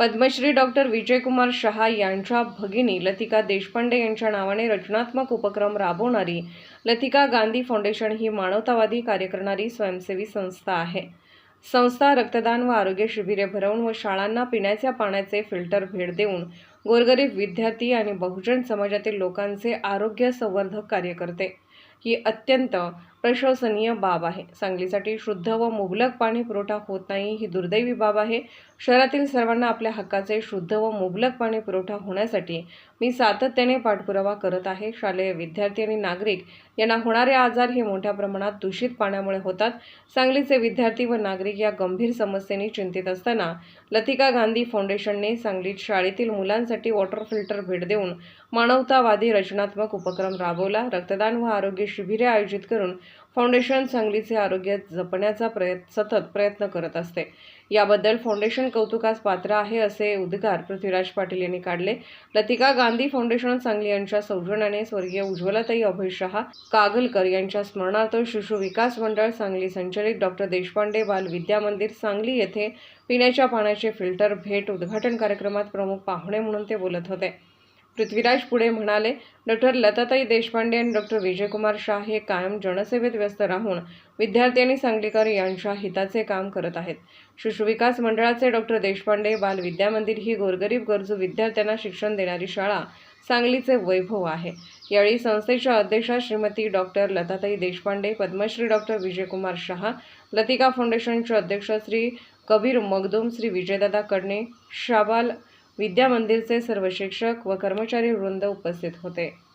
Padmashri doctor Vijaykumar Shah यांच्या भगिनी लतिका देशपांडे यांच्या नावाने रचनात्मक उपक्रम राबवणारी लतिका गांधी फाउंडेशन ही मानवतावादी कार्य करणारी स्वयंसेवी संस्था आहे. संस्था रक्तदान व आरोग्य शिबिरे भरवून व शाळांना पिण्याच्या पाण्याचे फिल्टर भेट देऊन गोरगरीब विद्यार्थी आणि बहुजन समाजातील लोकांचे आरोग्य संवर्धक कार्य करते ही अत्यंत प्रशंसनीय बाब आहे. सांगलीसाठी शुद्ध व मुबलक पाणी पुरवठा होत नाही ही दुर्दैवी बाब आहे. शहरातील सर्वांना आपल्या हक्काचे शुद्ध व मुबलक पाणी पुरवठा होण्यासाठी मी सातत्याने पाठपुरावा करत आहे. शालेय विद्यार्थी आणि नागरिक यांना होणारे आजार हे मोठ्या प्रमाणात दूषित पाण्यामुळे होतात. सांगलीचे विद्यार्थी व नागरिक या गंभीर समस्येने चिंतित असताना लतिका गांधी फाउंडेशनने सांगलीत शाळेतील मुलांसाठी वॉटर फिल्टर भेट देऊन मानवतावादी रचनात्मक उपक्रम राबवला. रक्तदान व आरोग्य शिबिरे आयोजित करून फाउंडेशन सांगलीचे आरोग्य जपण्याचा प्रयत्न सतत प्रयत्न करत असते. याबद्दल फाउंडेशन कौतुकास पात्र आहे असे उद्गार पृथ्वीराज पाटील यांनी काढले. लतिका गांधी फाउंडेशन सांगली यांच्या सौजन्याने स्वर्गीय उज्ज्वलताई अभय शहा कागलकर यांच्या स्मरणार्थ शिशु विकास मंडळ सांगली संचलित डॉक्टर देशपांडे बाल विद्या मंदिर सांगली येथे पिण्याच्या पाण्याचे फिल्टर भेट उद्घाटन कार्यक्रमात प्रमुख पाहुणे म्हणून ते बोलत होते. पृथ्वीराज पुढे म्हणाले डॉक्टर लताताई देशपांडे आणि डॉक्टर विजयकुमार शाह हे कायम जनसेवेत व्यस्त राहून विद्यार्थी आणि सांगलीकर यांच्या हिताचे काम करत आहेत. शिशुविकास मंडळाचे डॉक्टर देशपांडे बाल विद्यामंदिर ही गोरगरीब गरजू विद्यार्थ्यांना शिक्षण देणारी शाळा सांगलीचे वैभव आहे. यावेळी संस्थेच्या अध्यक्षा श्रीमती डॉक्टर लताताई देशपांडे पद्मश्री डॉक्टर विजयकुमार शहा लतिका फाउंडेशनचे अध्यक्ष श्री कबीर मगदूम श्री विजयदादा कडणे शाबाल विद्या मंदिरचे सर्व शिक्षक व कर्मचारी वृंद उपस्थित होते.